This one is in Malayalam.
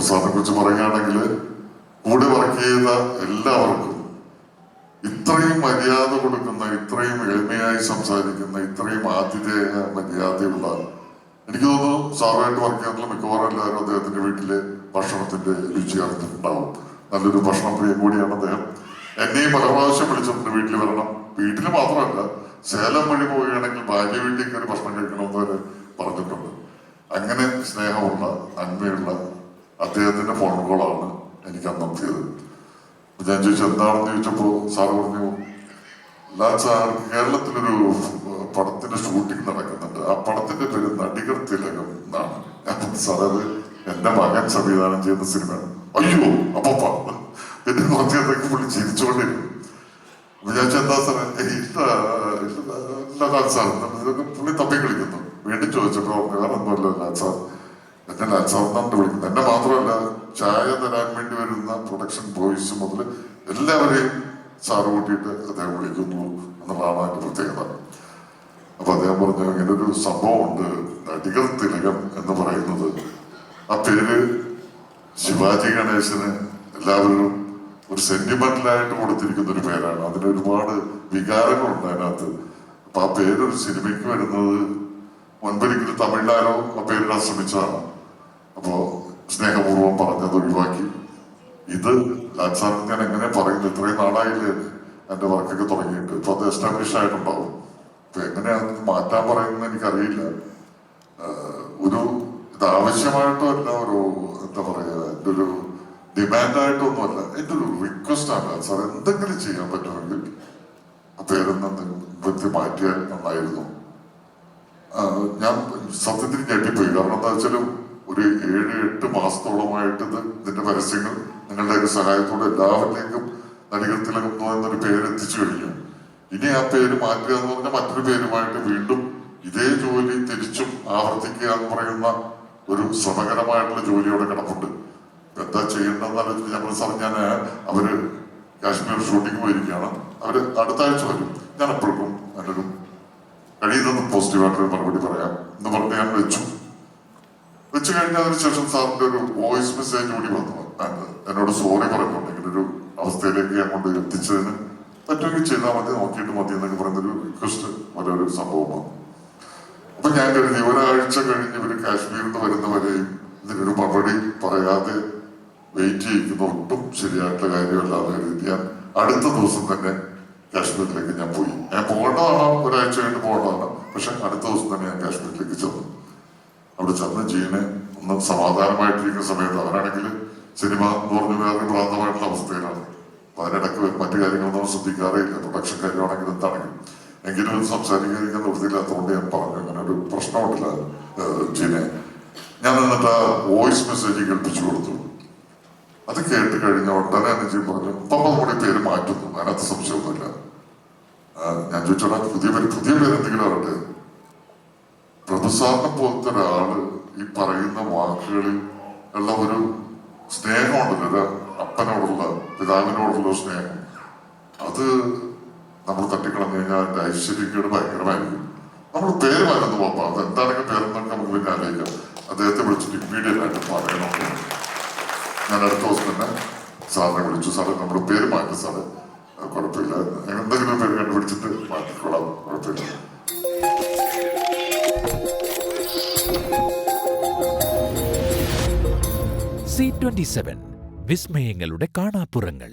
പ്രസാദിനെ കുറിച്ച് പറയുകയാണെങ്കിൽ കൂടെ വർക്ക് ചെയ്ത എല്ലാവർക്കും ഇത്രയും മര്യാദ കൊടുക്കുന്ന ഇത്രയും എളിമയായി സംസാരിക്കുന്ന ഇത്രയും ആതിഥേയ മര്യാദയുള്ള എനിക്ക് തോന്നുന്നു സാറുമായിട്ട് വർക്ക് ചെയ്യുന്ന മിക്കവാറും എല്ലാവരും അദ്ദേഹത്തിന്റെ വീട്ടിലെ ഭക്ഷണത്തിന്റെ രുചി അറിഞ്ഞിട്ടുണ്ടാവും നല്ലൊരു ഭക്ഷണപ്രിയം കൂടിയാണ് അദ്ദേഹം. എന്നെയും പല പ്രാവശ്യം വിളിച്ചിട്ടുണ്ട് വീട്ടിൽ വരണം. വീട്ടിൽ മാത്രമല്ല സേലം വഴി പോവുകയാണെങ്കിൽ ഭാര്യ വീട്ടിൽ കയറി ഭക്ഷണം കഴിക്കണമെന്ന് വരെ പറഞ്ഞിട്ടുണ്ട്. അങ്ങനെ സ്നേഹമുള്ള അന്മയുള്ള അദ്ദേഹത്തിന്റെ ഫോൺ കോളാണ് എനിക്ക് അന്ന് അപ്പൊ ഞാൻ ചോദിച്ചു എന്താണെന്ന് ചോദിച്ചപ്പോ സാറ് പറഞ്ഞു "ലാൽ സാർ കേരളത്തിലൊരു പടത്തിന്റെ ഷൂട്ടിംഗ് നടക്കുന്നുണ്ട് ആ പടത്തിന്റെ പേര് നടികർ തിലകം എന്നാണ് സാർ അത് എന്റെ മകൻ സംവിധാനം ചെയ്യുന്ന സിനിമയാണ് അയ്യോ അപ്പൊ എന്റെ നേരത്തേക്ക് പുള്ളി ചിരിച്ചുകൊണ്ടിരുന്നു വിചാരിച്ച എന്താ സാറേ "ഏയ് ഇല്ല ഇല്ല, ഇല്ല സാർ പുള്ളി തപ്പി കളിക്കുന്നു വീണ്ടും ചോദിച്ചപ്പോ വേറെ ഒന്നുമല്ല സാർ സാർ എന്നാണ് വിളിക്കുന്നത് എന്നെ മാത്രമല്ല ചായ തരാൻ വേണ്ടി വരുന്ന പ്രൊഡക്ഷൻ ബോയ്സ് മുതൽ എല്ലാവരെയും സാറ് കൂട്ടിയിട്ട് അദ്ദേഹം വിളിക്കുന്നു എന്നുള്ളതാണ് അതിന്റെ പ്രത്യേകത. അപ്പൊ അദ്ദേഹം പറഞ്ഞു ഇങ്ങനെ ഒരു സംഭവമുണ്ട്. നടികർ തിലകം എന്ന് പറയുന്നത്. ആ പേര് ശിവാജി ഗണേശന് എല്ലാവരും ഒരു സെന്റിമെന്റലായിട്ട് കൊടുത്തിരിക്കുന്ന ഒരു പേരാണ്. അതിന് ഒരുപാട് വികാരങ്ങളുണ്ട് അതിനകത്ത്. അപ്പൊ ആ പേരൊരു സിനിമയ്ക്ക് വരുന്നത് മുൻപൊരിക്കലും തമിഴ്നാടോ ആ പേരിടാൻ ശ്രമിച്ചതാണ്. അപ്പോ സ്നേഹപൂർവം പറഞ്ഞത് ഒഴിവാക്കി. ഇത് ലാൽ സാറിന് ഞാൻ എങ്ങനെ പറയുന്നു? ഇത്രയും നാളായില്ലേ എന്റെ വർക്കൊക്കെ തുടങ്ങിയിട്ട്. ഇപ്പൊ അത് എസ്റ്റാബ്ലിഷ് ആയിട്ടുണ്ടാവും. ഇപ്പൊ എങ്ങനെയാണ് മാറ്റാൻ പറയുന്നത് എനിക്കറിയില്ല. ഒരു ഇത് ആവശ്യമായിട്ടല്ല ഒരു എന്താ പറയാ എന്റെ ഒരു ഡിമാൻഡായിട്ടൊന്നുമല്ല. എന്റെ ഒരു റിക്വസ്റ്റ് ആണ് സാർ എന്തെങ്കിലും ചെയ്യാൻ പറ്റുമെങ്കിൽ പേരൊന്ന് വൃത്തി മാറ്റിയാൽ നന്നായിരുന്നു. ഞാൻ സത്യത്തിൽ ഞെട്ടിപ്പോയി. കാരണം എന്താ വെച്ചാലും ഒരു ഏഴ് എട്ട് മാസത്തോളമായിട്ട് ഇത് ഇതിന്റെ പരസ്യങ്ങൾ നിങ്ങളുടെയൊക്കെ സഹായത്തോടെ എല്ലാവരിലേക്കും നടികൾ തിലകം എന്നൊരു പേര് എത്തിച്ചു കഴിഞ്ഞു. ഇനി ആ പേര് മാറ്റുക എന്ന് പറഞ്ഞാൽ മറ്റൊരു പേരുമായിട്ട് വീണ്ടും ഇതേ ജോലി തിരിച്ചും ആവർത്തിക്കുക എന്ന് പറയുന്ന ഒരു ശ്രമകരമായിട്ടുള്ള ജോലി അവിടെ കിടപ്പുണ്ട്. എന്താ ചെയ്യേണ്ടതെന്ന് ഞാൻ സാർ ഞാൻ അവർ കാശ്മീർ ഷൂട്ടിംഗ് പോയിരിക്കുകയാണ്. അവർ അടുത്ത ആഴ്ച വരും. ഞാൻ എപ്പോഴും അതിനൊരു കഴിയുന്നതും പോസിറ്റീവായിട്ടൊരു മറുപടി പറയാം എന്ന് പറഞ്ഞ് ഞാൻ വെച്ചു. വെച്ച് കഴിഞ്ഞതിന് ശേഷം സാറിന്റെ ഒരു വോയിസ് മെസ്സേജ് കൂടി വന്നു. എന്നോട് സോറി പറയുന്നുണ്ട് ഒരു അവസ്ഥയിലേക്ക് കൊണ്ട് എത്തിച്ചതിന് പറ്റുമെങ്കിൽ ചെയ്താൽ മതി നോക്കിയിട്ട് മതി എന്നൊക്കെ പറയുന്നൊരു റിക്വസ്റ്റ് ഒരു സംഭവമാണ് അപ്പൊ ഞാൻ കരുതി ഒരാഴ്ച കഴിഞ്ഞ് ഇവർ കാശ്മീരിൽ നിന്ന് വരുന്നവരെയും ഇതിനൊരു മറുപടി പറയാതെ വെയിറ്റ് ചെയ്യിക്കുന്ന ഒട്ടും ശരിയായിട്ടുള്ള കാര്യമല്ലാതെ കരുതി ഞാൻ അടുത്ത ദിവസം തന്നെ കാശ്മീരിലേക്ക് ഞാൻ പോയി. ഞാൻ പോകേണ്ടതാണ്. ഒരാഴ്ച കഴിഞ്ഞ് പോകേണ്ടതാണ്. പക്ഷെ അടുത്ത ദിവസം തന്നെ ഞാൻ കാശ്മീരിലേക്ക് ചെന്നു. അവിടെ ചെന്ന് ജീവന് ഒന്ന് സമാധാനമായിട്ടിരിക്കുന്ന സമയത്ത് അവരാണെങ്കിൽ സിനിമ എന്ന് പറഞ്ഞ വേറെ ഭ്രാന്തമായിട്ടുള്ള അവസ്ഥയിലാണ്. അപ്പൊ അതിനിടയ്ക്ക് മറ്റു കാര്യങ്ങളൊന്നും ശ്രദ്ധിക്കാറേ ഇല്ല. പ്രൊഡക്ഷൻ കാര്യമാണെങ്കിലും എന്താണെങ്കിലും. എങ്കിലും ഇത് സംസാരിക്കാൻ വൃത്തിയില്ലാത്തതുകൊണ്ട് ഞാൻ പറഞ്ഞു. അങ്ങനെ ഒരു പ്രശ്നമുണ്ടില്ല ജീനെ. ഞാൻ എന്നിട്ട് ആ വോയിസ് മെസ്സേജ് കേൾപ്പിച്ചു കൊടുത്തു. അത് കേട്ട് കഴിഞ്ഞ ഉടനെ എന്ന് ജീൻ പറഞ്ഞു പപ്പ നമ്മുടെ പേര് മാറ്റുന്നു. അതിനകത്ത് സംശയമൊന്നുമില്ല. ഞാൻ ചോദിച്ചോടാ പുതിയ പേര് പുതിയ പേര് എന്തെങ്കിലും ആവട്ടെ? പ്രഭുസാറിനെ പോലത്തെ ഒരാൾ ഈ പറയുന്ന വാക്കുകളിൽ ഉള്ള ഒരു സ്നേഹമുണ്ടല്ലോ അപ്പനോടുള്ള പിതാവിനോടുള്ള സ്നേഹം. അത് നമ്മൾ തട്ടിക്കളഞ്ഞു കഴിഞ്ഞാൽ അതിന്റെ ഐശ്വര്യക്കേട് ഭയങ്കരമായിരിക്കും. നമ്മൾ പേര് മരുന്ന് പോപ്പാ. അത് എന്താണെങ്കിൽ പേരെന്നൊക്കെ നമുക്ക് പിന്നെ ആലോചിക്കാം അദ്ദേഹത്തെ വിളിച്ചിട്ട് ഇമ്മീഡിയറ്റ് ആയിട്ട് പറയണം. ഞാൻ അടുത്ത ദിവസം തന്നെ സാറിനെ വിളിച്ചു. സാറ് നമ്മുടെ പേര് മാറ്റി സാറ്. കുഴപ്പമില്ല. എന്തെങ്കിലും പേര് കണ്ടുപിടിച്ചിട്ട് മാറ്റിക്കൊള്ളാം കുഴപ്പമില്ല. സി ട്വന്റി സെവൻ വിസ്മയങ്ങളുടെ കാണാപ്പുറങ്ങൾ.